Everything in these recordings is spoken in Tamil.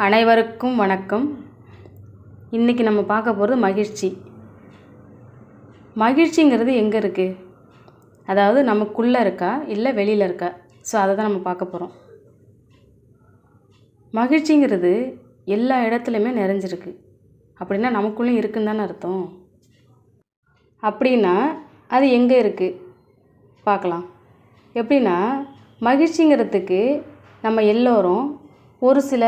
அனைவருக்கும் வணக்கம். இன்றைக்கி நம்ம பார்க்க போகிறது மகிழ்ச்சி. மகிழ்ச்சிங்கிறது எங்கே இருக்குது அதாவது நமக்குள்ளே இருக்கா? இல்லை வெளியில் இருக்கா? ஸோ அதை தான் நம்ம பார்க்க போகிறோம் மகிழ்ச்சிங்கிறது எல்லா இடத்துலையுமே நிறைஞ்சிருக்கு. அப்படின்னா நமக்குள்ளேயும் இருக்குன்னு தானே அர்த்தம்? அப்படின்னா அது எங்கே இருக்குது பார்க்கலாம். எப்படின்னா மகிழ்ச்சிங்கிறதுக்கு நம்ம எல்லோரும் ஒரு சில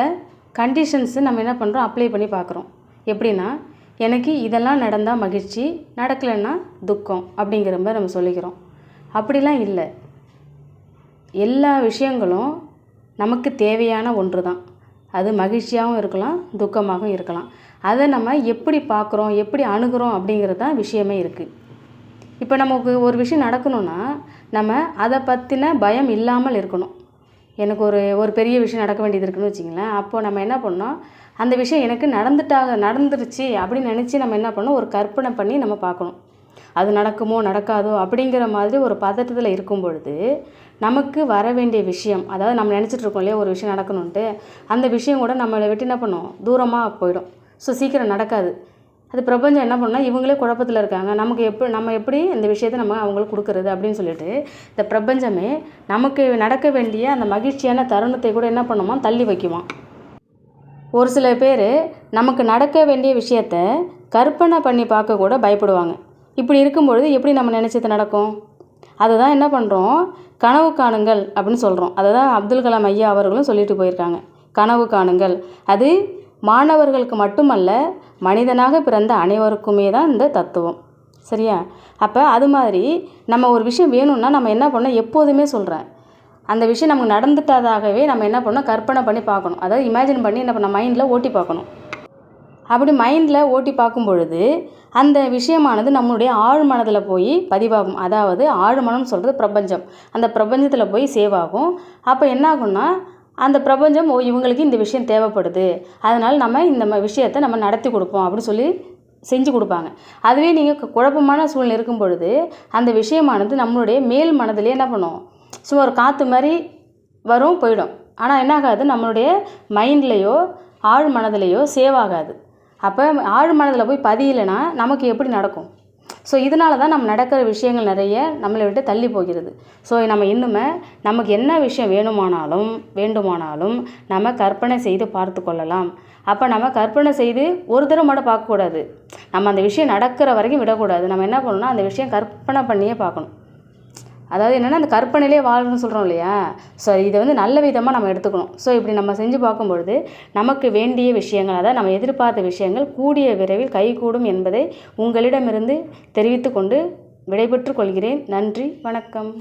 கண்டிஷன்ஸு நம்ம என்ன பண்ணுறோம் அப்ளை பண்ணி பார்க்குறோம். எப்படின்னா எனக்கு இதெல்லாம் நடந்தால் மகிழ்ச்சி நடக்கலைன்னா துக்கம் அப்படிங்கிற மாதிரி நம்ம சொல்லிக்கிறோம். அப்படிலாம் இல்லை. எல்லா விஷயங்களும் நமக்கு தேவையான ஒன்று தான் அது மகிழ்ச்சியாகவும் இருக்கலாம் துக்கமாகவும் இருக்கலாம். அதை நம்ம எப்படி பார்க்குறோம் எப்படி அணுகிறோம் அப்படிங்கிறது தான் விஷயமே இருக்குது இப்போ நமக்கு ஒரு விஷயம் நடக்கணும்னா நம்ம அதை பற்றின பயம் இல்லாமல் இருக்கணும். எனக்கு ஒரு ஒரு பெரிய விஷயம் நடக்க வேண்டியது இருக்குன்னு வச்சிங்களேன் அப்போது நம்ம என்ன பண்ணோம்? அந்த விஷயம் எனக்கு நடந்துட்டாக நடந்துருச்சு அப்படின்னு நினச்சி நம்ம என்ன பண்ணோம்? ஒரு கற்பனை பண்ணி நம்ம பார்க்கணும். அது நடக்குமோ நடக்காதோ அப்படிங்கிற மாதிரி ஒரு பதட்டத்தில் இருக்கும் பொழுது நமக்கு வர வேண்டிய விஷயம் அதாவது நம்ம நினச்சிட்டு இருக்கோம் இல்லையா ஒரு விஷயம் நடக்கணுன்ட்டு அந்த விஷயம் கூட நம்மளை விட்டு என்ன பண்ணும்? தூரமாக போயிடும். ஸோ சீக்கிரம் நடக்காது. அது பிரபஞ்சம் என்ன பண்ணால் இவங்களே குழப்பத்தில் இருக்காங்க. நமக்கு எப்படி நம்ம எப்படி இந்த விஷயத்தை நம்ம அவங்களுக்கு கொடுக்குறது அப்படின்னு சொல்லிட்டு இந்த பிரபஞ்சமே நமக்கு நடக்க வேண்டிய அந்த மகிழ்ச்சியான தருணத்தை கூட என்ன பண்ணுமா தள்ளி வைக்குவான் ஒரு சில பேர் நமக்கு நடக்க வேண்டிய விஷயத்த கற்பனை பண்ணி பார்க்க கூட பயப்படுவாங்க. இப்படி இருக்கும்பொழுது எப்படி நம்ம நினச்சது நடக்கும்? அதுதான் என்ன பண்ணுறோம் கனவு காணுங்கள் அப்படின்னு சொல்கிறோம் அதை தான் அப்துல் கலாம் ஐயா அவர்களும் சொல்லிட்டு போயிருக்காங்க. கனவு காணுங்கள். அது மாணவர்களுக்கு மட்டுமல்ல மனிதனாக பிறந்த அனைவருக்குமே தான் இந்த தத்துவம். சரியா? அப்போ அது மாதிரி நம்ம ஒரு விஷயம் வேணும்னா நம்ம என்ன பண்ணோம் எப்போதுமே சொல்கிறேன் அந்த விஷயம் நமக்கு நடந்துட்டதாகவே நம்ம என்ன பண்ணோம் கற்பனை பண்ணி பார்க்கணும். அதாவது இமேஜின் பண்ணி என்ன பண்ண மைண்டில் ஓட்டி பார்க்கணும். அப்படி மைண்டில் ஓட்டி பார்க்கும் பொழுது அந்த விஷயமானது நம்மளுடைய ஆழ் மனதில் போய் பதிவாகும். அதாவது ஆழ்மனம் சொல்கிறது பிரபஞ்சம். அந்த பிரபஞ்சத்தில் போய் சேவ் ஆகும். அப்போ என்ன ஆகும்னா அந்த பிரபஞ்சம் ஓ இவங்களுக்கு இந்த விஷயம் தேவைப்படுது. அதனால் நம்ம இந்த ம விஷயத்தை நம்ம நடத்தி கொடுப்போம் அப்படின்னு சொல்லி செஞ்சு கொடுப்பாங்க. அதுவே நீங்கள் குழப்பமான சூழ்நிலை இருக்கும் பொழுது அந்த விஷயமானது நம்மளுடைய மேல் மனதிலே என்ன பண்ணும்? சும்மா ஒரு காற்று மாதிரி வரும் போயிடும். ஆனால் என்ன ஆகாது? நம்மளுடைய மைண்ட்லேயோ ஆழ் மனதிலேயோ சேவ் ஆகாது. அப்போ ஆழ் மனதில் போய் பதியலைன்னா நமக்கு எப்படி நடக்கும்? ஸோ இதனால தான் நம்ம நடக்கிற விஷயங்கள் நிறைய நம்மளை விட்டு தள்ளி போகிறது. ஸோ நம்ம இன்னுமே நமக்கு என்ன விஷயம் வேணுமானாலும் வேண்டுமானாலும் நம்ம கற்பனை செய்து பார்த்து கொள்ளலாம். அப்போ நம்ம கற்பனை செய்து ஒரு தடவை மட்டும் பார்க்கக்கூடாது. நம்ம அந்த விஷயம் நடக்கிற வரைக்கும் விடக்கூடாது. நம்ம என்ன பண்ணணும்னா அந்த விஷயம் கற்பனை பண்ணியே பார்க்கணும். அதாவது என்னென்னா அந்த கற்பனையிலே வாழணும்னு சொல்கிறோம் இல்லையா? ஸோ இதை வந்து நல்ல விதமாக நம்ம எடுத்துக்கணும். ஸோ இப்படி நம்ம செஞ்சு பார்க்கும்பொழுது நமக்கு வேண்டிய விஷயங்கள் அதாவது நம்ம எதிர்பார்த்த விஷயங்கள் கூடிய விரைவில் கைகூடும் என்பதை உங்களிடமிருந்து தெரிவித்து கொண்டு விடைபெற்றுக் கொள்கிறேன். நன்றி வணக்கம்.